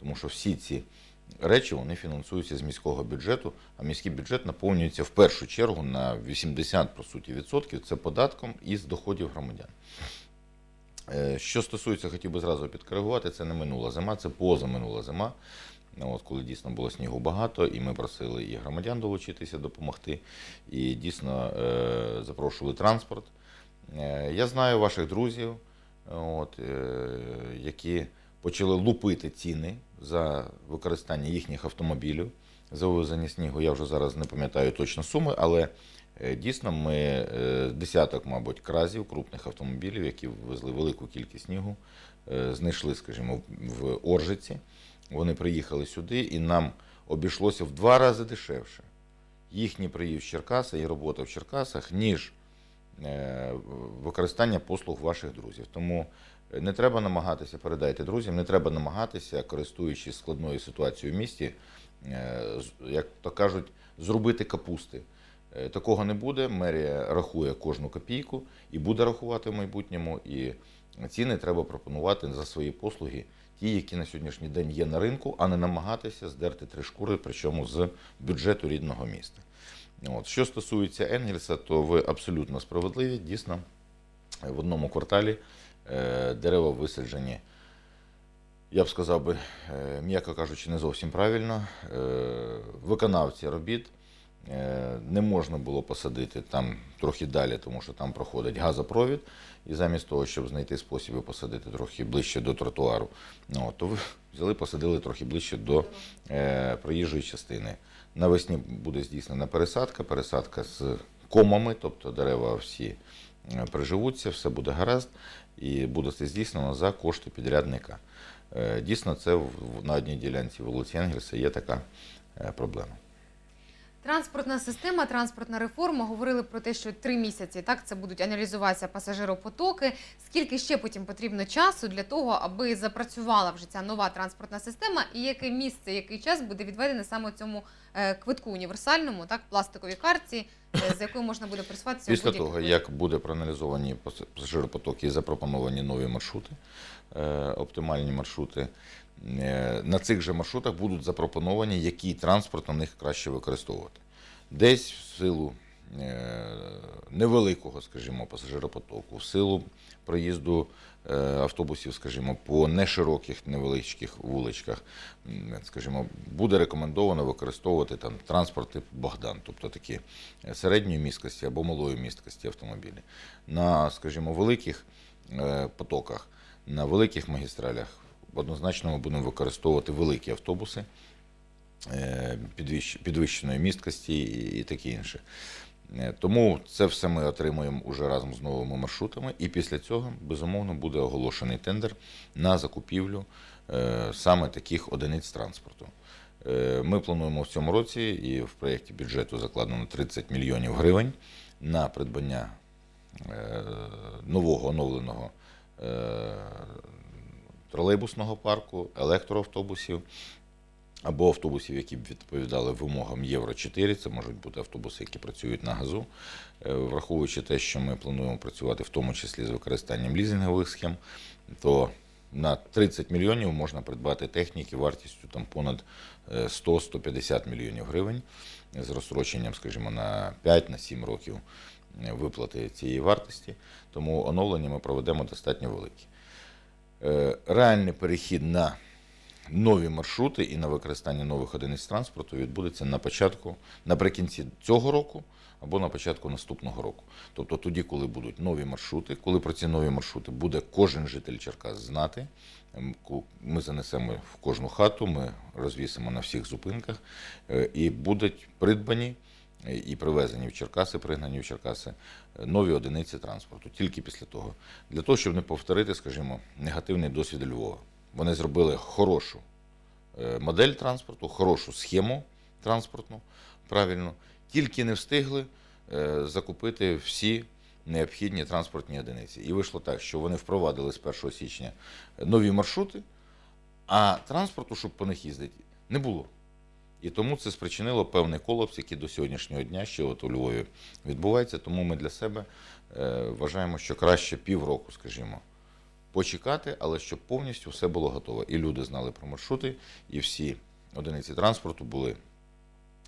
тому що всі ці речі вони фінансуються з міського бюджету, а міський бюджет наповнюється в першу чергу на 80 по суті відсотків це податком із доходів громадян. Е, Що стосується, хотів би зразу підкоригувати, це не минула зима, це позаминула зима. Ну, От, коли дійсно було снігу багато, і ми просили і громадян долучитися, допомогти, і дійсно е, запрошували транспорт. Е, я знаю ваших друзів, от, е, які почали лупити ціни за використання їхніх автомобілів за вивезення снігу. Я вже зараз не пам'ятаю точно суми, але е, дійсно ми е, десяток, мабуть, кразів крупних автомобілів, які везли велику кількість снігу, е, знайшли, скажімо, в Оржиці. Вони приїхали сюди, і нам обійшлося в два рази дешевше. Їхній приїзд в Черкаси і робота в Черкасах, ніж використання послуг ваших друзів. Тому не треба намагатися, передайте друзям, не треба намагатися, користуючись складною ситуацією в місті, е, як то кажуть, зробити капусти. Е, Такого не буде. Мерія рахує кожну копійку і буде рахувати в майбутньому. І ціни треба пропонувати за свої послуги, ті, які на сьогоднішній день є на ринку, а не намагатися здерти три шкури, причому з бюджету рідного міста. От. Що стосується Енгельса, то ви абсолютно справедливі. Дійсно, в одному кварталі дерева висаджені, я б сказав би, е, м'яко кажучи, не зовсім правильно. Е, виконавці робіт е, не можна було посадити там трохи далі, тому що там проходить газопровід. І замість того, щоб знайти способи посадити трохи ближче до тротуару, ну, то ви взяли, посадили трохи ближче до е, проїжджої частини. Навесні буде здійснена пересадка, пересадка з комами, тобто дерева всі е, приживуться, все буде гаразд, і буде це здійснено за кошти підрядника. Е, Дійсно, це на одній ділянці вулиці Енгельса є така е, проблема. Транспортна система, транспортна реформа. Говорили про те, що три місяці так це будуть аналізуватися пасажиропотоки. Скільки ще потім потрібно часу для того, аби запрацювала вже ця нова транспортна система, і яке місце, який час буде відведене саме цьому е, квитку універсальному, так пластиковій картці, е, з якою можна буде присватися Після того, будь-який як буде проаналізовані пас- пасажиропотоки і запропоновані нові маршрути, е, оптимальні маршрути, на цих же маршрутах будуть запропоновані, який транспорт на них краще використовувати. Десь в силу е, невеликого, скажімо, пасажиропотоку, в силу проїзду е, автобусів, скажімо, по нешироких невеличких вуличках, скажімо, буде рекомендовано використовувати там транспорт типу Богдан, тобто такі е, середньої місткості або малої місткості автомобілі. На, скажімо, великих е, потоках, на великих магістралях однозначно ми будемо використовувати великі автобуси е, підвищеної місткості і, таке інше. Е, Тому це все ми отримуємо уже разом з новими маршрутами, і після цього безумовно буде оголошений тендер на закупівлю е, саме таких одиниць транспорту. Ми плануємо в цьому році і в проєкті бюджету закладено 30 мільйонів гривень на придбання нового оновленого тролейбусного парку, електроавтобусів або автобусів, які б відповідали вимогам Євро 4. Це можуть бути автобуси, які працюють на газу, Е, враховуючи те, що ми плануємо працювати в тому числі з використанням лізингових схем, то на 30 мільйонів можна придбати техніки вартістю там понад е, 100-150 мільйонів гривень з розстроченням, скажімо, на 5-7 років е, виплати цієї вартості. Тому оновлення ми проведемо достатньо велике. Е, Реальний перехід на нові маршрути і на використання нових одиниць транспорту відбудеться на початку, наприкінці цього року або на початку наступного року. Тобто тоді, коли будуть нові маршрути, коли про ці нові маршрути буде кожен житель Черкас знати, ем, ми занесемо в кожну хату, ми розвісимо на всіх зупинках е, і будуть придбані і привезені в Черкаси, пригнані в Черкаси е, нові одиниці транспорту. Тільки після того. Для того, щоб не повторити, скажімо, негативний досвід Львова. Вони зробили хорошу е, модель транспорту, хорошу схему транспортну, правильно, тільки не встигли е, закупити всі необхідні транспортні одиниці. І вийшло так, що вони впровадили з 1 січня нові маршрути, а транспорту, щоб по них їздити, не було. І тому це спричинило певний колапс, який до сьогоднішнього дня ще от у Львові відбувається. Тому ми для себе е, вважаємо, що краще півроку, скажімо, почекати, але щоб повністю все було готово. І люди знали про маршрути, і всі одиниці транспорту були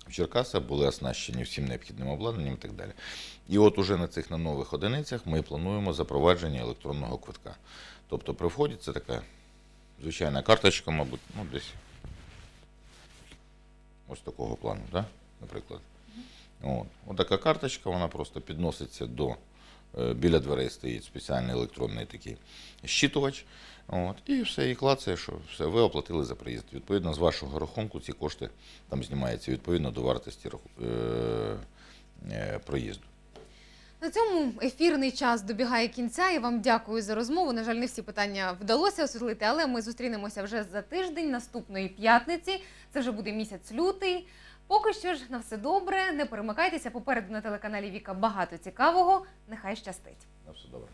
в Черкасах, були оснащені всім необхідним обладнанням і так далі. І от уже на цих на нових одиницях ми плануємо запровадження електронного квитка. Тобто при вході це така звичайна карточка, мабуть, ну десь ось такого плану, да? наприклад. От. От така карточка, вона просто підноситься до. е, Біля дверей стоїть спеціальний електронний такий щитувач. От, і все, і клацає, що все, ви оплатили за приїзд. Відповідно, з вашого рахунку ці кошти там знімаються відповідно до вартості е, е, проїзду. На цьому ефірний час добігає кінця. Я вам дякую за розмову. На жаль, не всі питання вдалося освітлити, але ми зустрінемося вже за тиждень, наступної п'ятниці. Це вже буде місяць лютий. Поки що ж на все добре. Не перемикайтеся. Попереду на телеканалі Віка багато цікавого. Нехай щастить. На все добре.